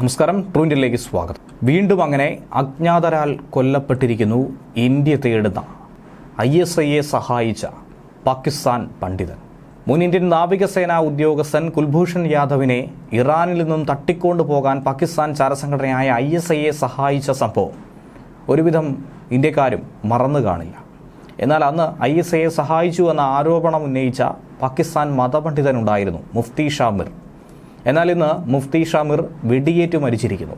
നമസ്കാരം ട്രൂൻഡിലേക്ക് സ്വാഗതം. വീണ്ടും അങ്ങനെ അജ്ഞാതരാൽ കൊല്ലപ്പെട്ടിരിക്കുന്നു ഇന്ത്യ തേടുന്ന ഐ എസ് ഐയെ സഹായിച്ച പാകിസ്ഥാൻ പണ്ഡിതൻ. മുൻ ഇന്ത്യൻ നാവികസേനാ ഉദ്യോഗസ്ഥൻ കുൽഭൂഷൺ യാദവിനെ ഇറാനിൽ നിന്നും തട്ടിക്കൊണ്ടു പോകാൻ പാകിസ്ഥാൻ ചാരസംഘടനയായ ഐ എസ് ഐയെ സഹായിച്ച സംഭവം ഒരുവിധം ഇന്ത്യക്കാരും മറന്നു കാണില്ല. എന്നാൽ അന്ന് ഐ എസ് ഐയെ സഹായിച്ചു എന്ന ആരോപണം ഉന്നയിച്ച പാകിസ്ഥാൻ മതപണ്ഡിതനുണ്ടായിരുന്നു മുഫ്തി ഷാമിർ എന്നാൽ ഇന്ന് മുഫ്തി ഷാമിർ വെടിയേറ്റ് മരിച്ചിരിക്കുന്നു.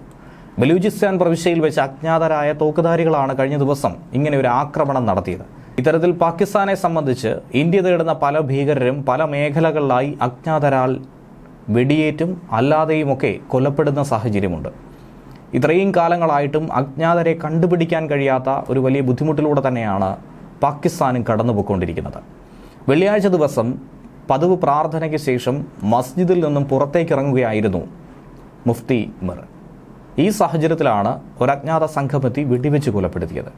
ബലൂചിസ്ഥാൻ പ്രവിശ്യയിൽ വെച്ച് അജ്ഞാതരായ തോക്കുധാരികളാണ് കഴിഞ്ഞ ദിവസം ഇങ്ങനെ ഒരു ആക്രമണം നടത്തിയത്. ഇത്തരത്തിൽ പാകിസ്ഥാനെ സംബന്ധിച്ച് ഇന്ത്യ തേടുന്ന പല ഭീകരരും പല മേഖലകളിലായി അജ്ഞാതരാൽ വെടിയേറ്റും അല്ലാതെയുമൊക്കെ കൊല്ലപ്പെടുന്ന സാഹചര്യമുണ്ട്. ഇത്രയും കാലങ്ങളായിട്ടും അജ്ഞാതരെ കണ്ടുപിടിക്കാൻ കഴിയാത്ത ഒരു വലിയ ബുദ്ധിമുട്ടിലൂടെ തന്നെയാണ് പാകിസ്ഥാനും കടന്നുപോയിക്കൊണ്ടിരിക്കുന്നത്. വെള്ളിയാഴ്ച ദിവസം പതിവ് പ്രാർത്ഥനയ്ക്ക് ശേഷം മസ്ജിദിൽ നിന്നും പുറത്തേക്ക് ഇറങ്ങുകയായിരുന്നു മുഫ്തി മിർ ഈ സാഹചര്യത്തിലാണ് ഒരു അജ്ഞാത സംഘമെത്തി വെടിവെച്ച് കൊലപ്പെടുത്തിയത്.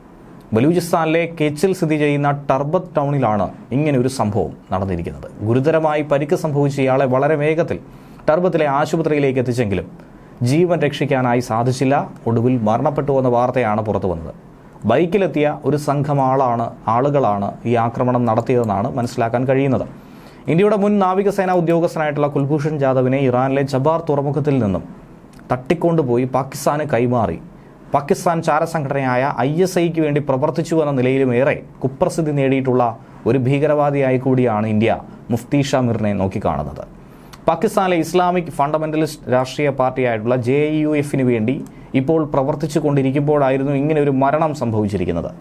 ബലൂചിസ്ഥാനിലെ കെച്ചിൽ സ്ഥിതി ചെയ്യുന്ന ടർബത്ത് ടൗണിലാണ് ഇങ്ങനെ ഒരു സംഭവം നടന്നിരിക്കുന്നത്. ഗുരുതരമായി പരിക്ക് സംഭവിച്ച ഇയാളെ വളരെ വേഗത്തിൽ ടർബത്തിലെ ആശുപത്രിയിലേക്ക് എത്തിച്ചെങ്കിലും ജീവൻ രക്ഷിക്കാനായി സാധിച്ചില്ല. ഒടുവിൽ മരണപ്പെട്ടു എന്ന വാർത്തയാണ് പുറത്തു വന്നത്. ബൈക്കിലെത്തിയ ഒരു സംഘം ആളാണ് ആളുകളാണ് ഈ ആക്രമണം നടത്തിയതെന്നാണ് മനസ്സിലാക്കാൻ കഴിയുന്നത്. ഇന്ത്യയുടെ മുൻ നാവികസേനാ ഉദ്യോഗസ്ഥനായിട്ടുള്ള കുൽഭൂഷൺ ജാദവിനെ ഇറാനിലെ ജബാർ തുറമുഖത്തിൽ നിന്നും തട്ടിക്കൊണ്ടുപോയി പാകിസ്ഥാന് കൈമാറി. പാകിസ്ഥാൻ ചാരസംഘടനയായ ഐ എസ് ഐക്ക് വേണ്ടി പ്രവർത്തിച്ചു എന്ന നിലയിലും ഏറെ കുപ്രസിദ്ധി നേടിയിട്ടുള്ള ഒരു ഭീകരവാദിയായി കൂടിയാണ് ഇന്ത്യ മുഫ്തി ഷാമിറിനെ നോക്കിക്കാണുന്നത്. പാകിസ്ഥാനിലെ ഇസ്ലാമിക് ഫണ്ടമെന്റലിസ്റ്റ് രാഷ്ട്രീയ പാർട്ടിയായിട്ടുള്ള ജെ യു എഫിന് വേണ്ടി ഇപ്പോൾ പ്രവർത്തിച്ചു കൊണ്ടിരിക്കുമ്പോഴായിരുന്നു ഇങ്ങനെ ഒരു മരണം സംഭവിച്ചിരിക്കുന്നത്.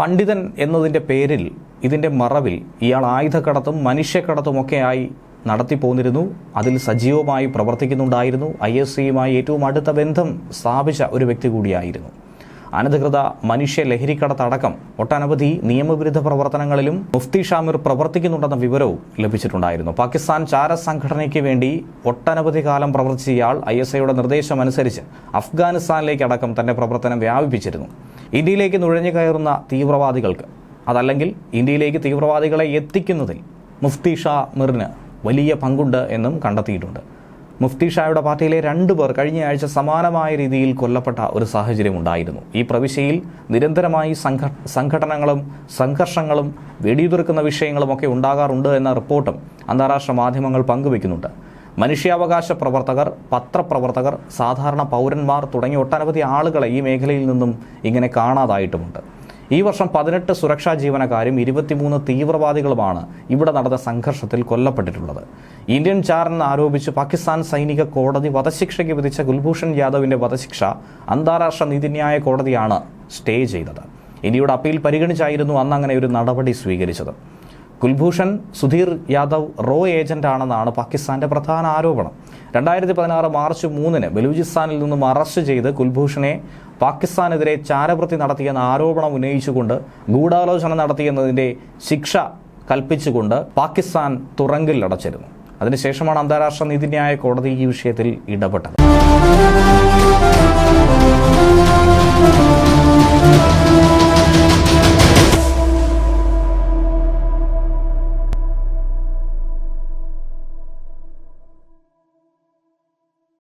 പണ്ഡിതൻ എന്നതിന്റെ പേരിൽ ഇതിന്റെ മറവിൽ ഇയാൾ ആയുധക്കടത്തും മനുഷ്യക്കടത്തുമൊക്കെയായി നടത്തിപ്പോന്നിരുന്നു അതിൽ സജീവമായി പ്രവർത്തിക്കുന്നുണ്ടായിരുന്നു. ഐ എസ് സിയുമായി ഏറ്റവും അടുത്ത ബന്ധം സ്ഥാപിച്ച ഒരു വ്യക്തി കൂടിയായിരുന്നു. അനധികൃത മനുഷ്യ ലഹരിക്കടത്തടക്കം ഒട്ടനവധി നിയമവിരുദ്ധ പ്രവർത്തനങ്ങളിലും മുഫ്തി ഷാമിർ പ്രവർത്തിക്കുന്നുണ്ടെന്ന വിവരവും ലഭിച്ചിട്ടുണ്ടായിരുന്നു. പാകിസ്ഥാൻ ചാര സംഘടനയ്ക്ക് വേണ്ടി ഒട്ടനവധി കാലം പ്രവർത്തിച്ച ഇയാൾ ഐ എസ് ഐയുടെ നിർദ്ദേശമനുസരിച്ച് അഫ്ഗാനിസ്ഥാനിലേക്കടക്കം തന്റെ പ്രവർത്തനം വ്യാപിപ്പിച്ചിരുന്നു. ഇന്ത്യയിലേക്ക് നുഴഞ്ഞു കയറുന്ന തീവ്രവാദികൾക്ക് അതല്ലെങ്കിൽ ഇന്ത്യയിലേക്ക് തീവ്രവാദികളെ എത്തിക്കുന്നതിൽ മുഫ്തി ഷാ മിറിന് വലിയ പങ്കുണ്ട് എന്നും കണ്ടെത്തിയിട്ടുണ്ട്. മുഫ്തി ഷായുടെ പാർട്ടിയിലെ രണ്ടു പേർ കഴിഞ്ഞയാഴ്ച സമാനമായ രീതിയിൽ കൊല്ലപ്പെട്ട ഒരു സാഹചര്യം ഉണ്ടായിരുന്നു. ഈ പ്രവിശ്യയിൽ നിരന്തരമായി സംഘ സംഘടനകളും സംഘർഷങ്ങളും വെടിയുതിർക്കുന്ന വിഷയങ്ങളുമൊക്കെ ഉണ്ടാകാറുണ്ട് എന്ന റിപ്പോർട്ടും അന്താരാഷ്ട്ര മാധ്യമങ്ങൾ പങ്കുവെക്കുന്നുണ്ട്. മനുഷ്യാവകാശ പ്രവർത്തകർ പത്രപ്രവർത്തകർ സാധാരണ പൗരന്മാർ തുടങ്ങിയ ഒട്ടനവധി ആളുകളെ ഈ മേഖലയിൽ നിന്നും ഇങ്ങനെ കാണാതായിട്ടുമുണ്ട്. ഈ വർഷം പതിനെട്ട് സുരക്ഷാ ജീവനക്കാരും ഇരുപത്തിമൂന്ന് തീവ്രവാദികളുമാണ് ഇവിടെ നടന്ന സംഘർഷത്തിൽ കൊല്ലപ്പെട്ടിട്ടുള്ളത്. ഇന്ത്യൻ ചാരൻ ആരോപിച്ച് പാകിസ്ഥാൻ സൈനിക കോടതി വധശിക്ഷയ്ക്ക് വിധിച്ച കുൽഭൂഷൺ യാദവിന്റെ വധശിക്ഷ അന്താരാഷ്ട്ര നീതിന്യായ കോടതിയാണ് സ്റ്റേ ചെയ്തത്. ഇന്ത്യയുടെ അപ്പീൽ പരിഗണിച്ചായിരുന്നു അന്ന് അങ്ങനെ ഒരു നടപടി സ്വീകരിച്ചത്. കുൽഭൂഷൺ സുധീർ യാദവ് റോ ഏജന്റാണെന്നാണ് പാകിസ്ഥാന്റെ പ്രധാന ആരോപണം. രണ്ടായിരത്തി പതിനാറ് മാർച്ച് മൂന്നിന് ബലൂചിസ്ഥാനിൽ നിന്നും അറസ്റ്റ് ചെയ്ത് കുൽഭൂഷണെ പാകിസ്ഥാനെതിരെ ചാരവൃത്തി നടത്തിയെന്ന ആരോപണം ഉന്നയിച്ചുകൊണ്ട് ഗൂഢാലോചന നടത്തിയെന്നതിന്റെ ശിക്ഷ കൽപ്പിച്ചുകൊണ്ട് പാകിസ്ഥാൻ തുറങ്കിൽ അടച്ചിരുന്നു. അതിനുശേഷമാണ് അന്താരാഷ്ട്ര നീതിന്യായ കോടതി ഈ വിഷയത്തിൽ ഇടപെട്ടത്.